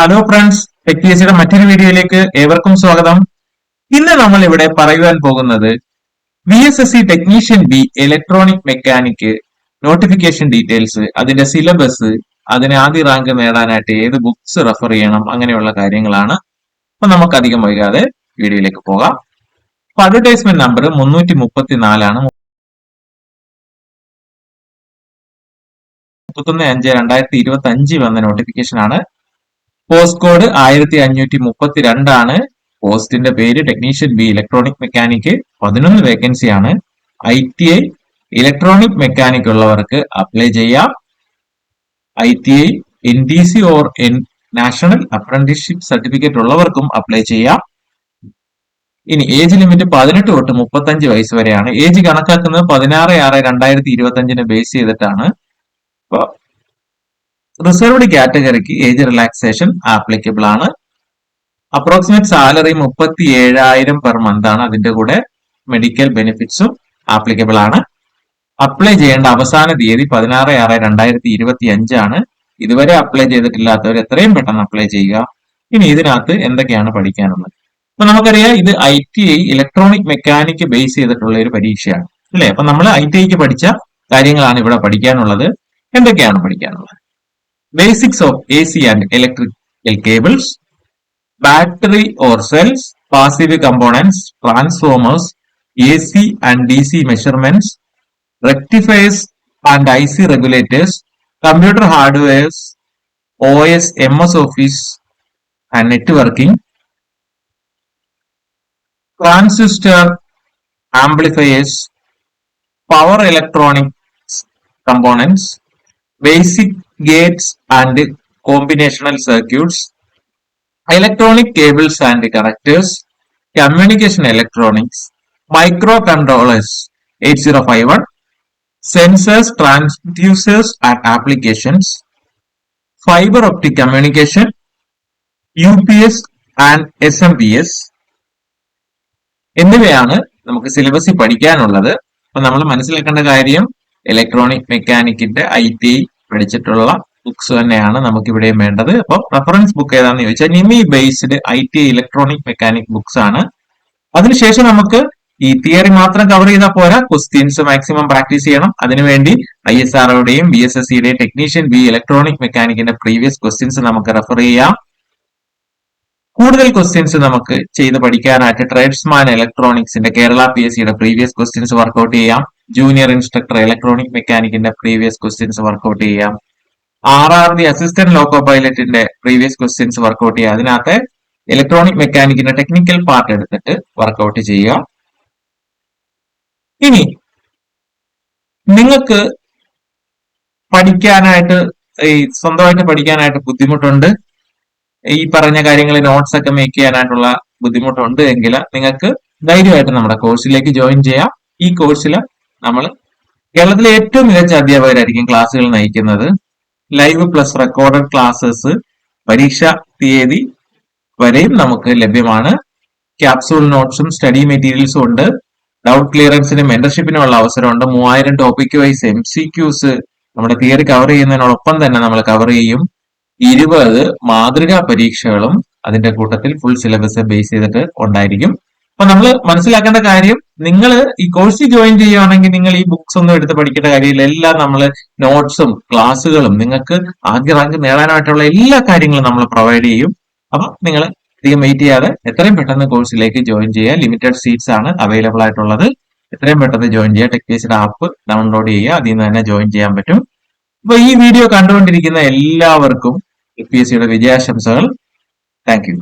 Hello friends tech പിഎസിയുടെ മറ്റൊരു വീഡിയോയിലേക്ക് ഏവർക്കും സ്വാഗതം. ഇന്ന് നമ്മൾ ഇവിടെ പറയുവാൻ പോകുന്നത് V S S C technician B electronic mechanic notification details അതിന്റെ സിലബസ് അതിന് ആദ്യ റാങ്ക് നേടാനായിട്ട് ഏത് ബുക്സ് റെഫർ ചെയ്യണം അങ്ങനെയുള്ള കാര്യങ്ങളാണ്. അപ്പൊ നമുക്ക് അധികം വൈകാതെ വീഡിയോയിലേക്ക് പോകാം. അപ്പൊ അഡ്വർടൈസ്മെന്റ് നമ്പർ മുന്നൂറ്റി മുപ്പത്തി നാലാണ് മുപ്പത്തൊന്ന് അഞ്ച് രണ്ടായിരത്തി ഇരുപത്തി അഞ്ച് വന്ന നോട്ടിഫിക്കേഷൻ ആണ്. പോസ്റ്റ് കോഡ് ആയിരത്തി അഞ്ഞൂറ്റി മുപ്പത്തി രണ്ടാണ് പോസ്റ്റിന്റെ പേര് ടെക്നീഷ്യൻ ബി ഇലക്ട്രോണിക് മെക്കാനിക് പതിനൊന്ന് വേക്കൻസി ആണ്. I T I electronic mechanic ഉള്ളവർക്ക് അപ്ലൈ ചെയ്യാം. I T I N D C or N national apprenticeship certificate ഉള്ളവർക്കും അപ്ലൈ ചെയ്യാം. ഇനി ഏജ് ലിമിറ്റ് പതിനെട്ട് തൊട്ട് മുപ്പത്തഞ്ച് വയസ്സ് വരെയാണ്. ഏജ് കണക്കാക്കുന്നത് പതിനാറ് ആറ് രണ്ടായിരത്തി ഇരുപത്തി അഞ്ചിന് ബേസ് ചെയ്തിട്ടാണ്. അപ്പോൾ റിസർവ്ഡ് കാറ്റഗറിക്ക് ഏജ് റിലാക്സേഷൻ ആപ്ലിക്കബിൾ ആണ്. അപ്രോക്സിമേറ്റ് സാലറി മുപ്പത്തി ഏഴായിരം പെർ മന്ത് ആണ് അതിന്റെ കൂടെ മെഡിക്കൽ ബെനിഫിറ്റ്സും ആപ്ലിക്കബിൾ ആണ്. അപ്ലൈ ചെയ്യേണ്ട അവസാന തീയതി പതിനാറ് ആറ് രണ്ടായിരത്തി ഇരുപത്തി അഞ്ചാണ് ഇതുവരെ അപ്ലൈ ചെയ്തിട്ടില്ലാത്തവർ എത്രയും പെട്ടെന്ന് അപ്ലൈ ചെയ്യുക. ഇനി ഇതിനകത്ത് എന്തൊക്കെയാണ് പഠിക്കാനുള്ളത്? അപ്പൊ നമുക്കറിയാം ഇത് I T I electronic mechanic base ചെയ്തിട്ടുള്ള ഒരു പരീക്ഷയാണ്. അല്ലെ? അപ്പൊ നമ്മൾ ഐ ടി ഐക്ക് പഠിച്ച കാര്യങ്ങളാണ് ഇവിടെ പഠിക്കാനുള്ളത്. എന്തൊക്കെയാണ് പഠിക്കാനുള്ളത്? Basics of AC and electrical cables, battery or cells, passive components, transformers, AC and DC measurements, rectifiers and IC regulators, computer hardwares, OS, MS Office and networking, transistor, amplifiers, power electronics components, basic gates and combinational circuits, electronic cables and connectors, communication electronics, microcontrollers 8051, sensors, transducers and applications, fiber optic communication, UPS and SMPS എന്നിവയാണ് നമുക്ക് സിലബസിൽ പഠിക്കാനുള്ളത് അപ്പൊ നമ്മൾ മനസ്സിലാക്കേണ്ട കാര്യം electronic മെക്കാനിക്കിന്റെ I T പഠിച്ചിട്ടുള്ള ബുക്സ് തന്നെയാണ് നമുക്ക് ഇവിടെയും വേണ്ടത്. അപ്പൊ റെഫറൻസ് ബുക്ക് ഏതാണെന്ന് ചോദിച്ചാൽ NIMI based I T electronic mechanic books ആണ്. അതിനുശേഷം നമുക്ക് ഈ തിയറി മാത്രം കവർ ചെയ്താൽ പോരാ. ക്വസ്റ്റ്യൻസ് മാക്സിമം പ്രാക്ടീസ് ചെയ്യണം. അതിനുവേണ്ടി ഐ എസ് ആർഒയുടെയും ബി എസ് എസ് സിയുടെയും ടെക്നീഷ്യൻ ബി ഇലക്ട്രോണിക് മെക്കാനിക്കിന്റെ പ്രീവിയസ് ക്വസ്റ്റ്യൻസ് നമുക്ക് റെഫർ ചെയ്യാം. കൂടുതൽ ക്വസ്റ്റ്യൻസ് നമുക്ക് ചെയ്ത് പഠിക്കാനായിട്ട് ട്രേഡ്സ്മാൻ ഇലക്ട്രോണിക്സിന്റെ കേരള പി എസ് സിയുടെ പ്രീവിയസ് ക്വസ്റ്റ്യൻസ് വർക്ക്ഔട്ട് ചെയ്യാം. ജൂനിയർ ഇൻസ്ട്രക്ടർ ഇലക്ട്രോണിക് മെക്കാനിക്കിന്റെ പ്രീവിയസ് ക്വസ്റ്റ്യൻസ് വർക്ക്ഔട്ട് ചെയ്യാം. ഡി അസിസ്റ്റന്റ് ലോക്കോ പൈലറ്റിന്റെ പ്രീവിയസ് ക്വസ്റ്റ്യൻസ് വർക്ക്ഔട്ട് ചെയ്യാം. അതിനകത്ത് ഇലക്ട്രോണിക് മെക്കാനിക്കിന്റെ ടെക്നിക്കൽ പാർട്ട് എടുത്തിട്ട് വർക്ക്ഔട്ട് ചെയ്യുക. ഇനി നിങ്ങൾക്ക് പഠിക്കാനായിട്ട് ഈ സ്വന്തമായിട്ട് പഠിക്കാനായിട്ട് ബുദ്ധിമുട്ടുണ്ട്. ഈ പറഞ്ഞ കാര്യങ്ങൾ നോട്ട്സ് ഒക്കെ മേക്ക് ചെയ്യാനായിട്ടുള്ള ബുദ്ധിമുട്ടുണ്ട് എങ്കിൽ നിങ്ങൾക്ക് ധൈര്യമായിട്ട് നമ്മുടെ കോഴ്സിലേക്ക് ജോയിൻ ചെയ്യാം. ഈ കോഴ്സിൽ നമ്മൾ കേരളത്തിലെ ഏറ്റവും മികച്ച അധ്യാപകരായിരിക്കും ക്ലാസ്സുകൾ നയിക്കുന്നത്. ലൈവ് പ്ലസ് റെക്കോർഡഡ് ക്ലാസ്സസ് പരീക്ഷ തീയതി വരെയും നമുക്ക് ലഭ്യമാണ്. ക്യാപ്സൂൾ നോട്ട്സും സ്റ്റഡി മെറ്റീരിയൽസും ഉണ്ട്. ഡൗട്ട് ക്ലിയറൻസിനും മെന്റർഷിപ്പിനുമുള്ള അവസരമുണ്ട്. മൂവായിരം topic wise M C Qs നമ്മുടെ തിയറി കവർ ചെയ്യുന്നതിനോടൊപ്പം തന്നെ നമ്മൾ കവർ ചെയ്യും. ഇരുപത് മാതൃകാ പരീക്ഷകളും അതിന്റെ കൂട്ടത്തിൽ ഫുൾ സിലബസ് ബേസ് ചെയ്തിട്ട് ഉണ്ടായിരിക്കും. അപ്പൊ നമ്മൾ മനസ്സിലാക്കേണ്ട കാര്യം നിങ്ങൾ ഈ കോഴ്സ് ജോയിൻ ചെയ്യുകയാണെങ്കിൽ നിങ്ങൾ ഈ ബുക്സ് ഒന്നും എടുത്ത് പഠിക്കേണ്ട കാര്യമില്ല. എല്ലാം നമ്മൾ നോട്ട്സും ക്ലാസ്സുകളും നിങ്ങൾക്ക് ആദ്യ റാങ്ക് നേടാനായിട്ടുള്ള എല്ലാ കാര്യങ്ങളും നമ്മൾ പ്രൊവൈഡ് ചെയ്യും. അപ്പൊ നിങ്ങൾ അധികം വെയിറ്റ് ചെയ്യാതെ എത്രയും പെട്ടെന്ന് കോഴ്സിലേക്ക് ജോയിൻ ചെയ്യുക. ലിമിറ്റഡ് സീറ്റ്സ് ആണ് അവൈലബിൾ ആയിട്ടുള്ളത്. എത്രയും പെട്ടെന്ന് ജോയിൻ ചെയ്യുക. ടെക്നീഷ്യൻ ആപ്പ് ഡൗൺലോഡ് ചെയ്യുക. അതിൽ നിന്ന് തന്നെ ജോയിൻ ചെയ്യാൻ പറ്റും. അപ്പൊ ഈ വീഡിയോ കണ്ടുകൊണ്ടിരിക്കുന്ന എല്ലാവർക്കും പി എസ് സിയുടെ വിജയാശംസകൾ. Thank you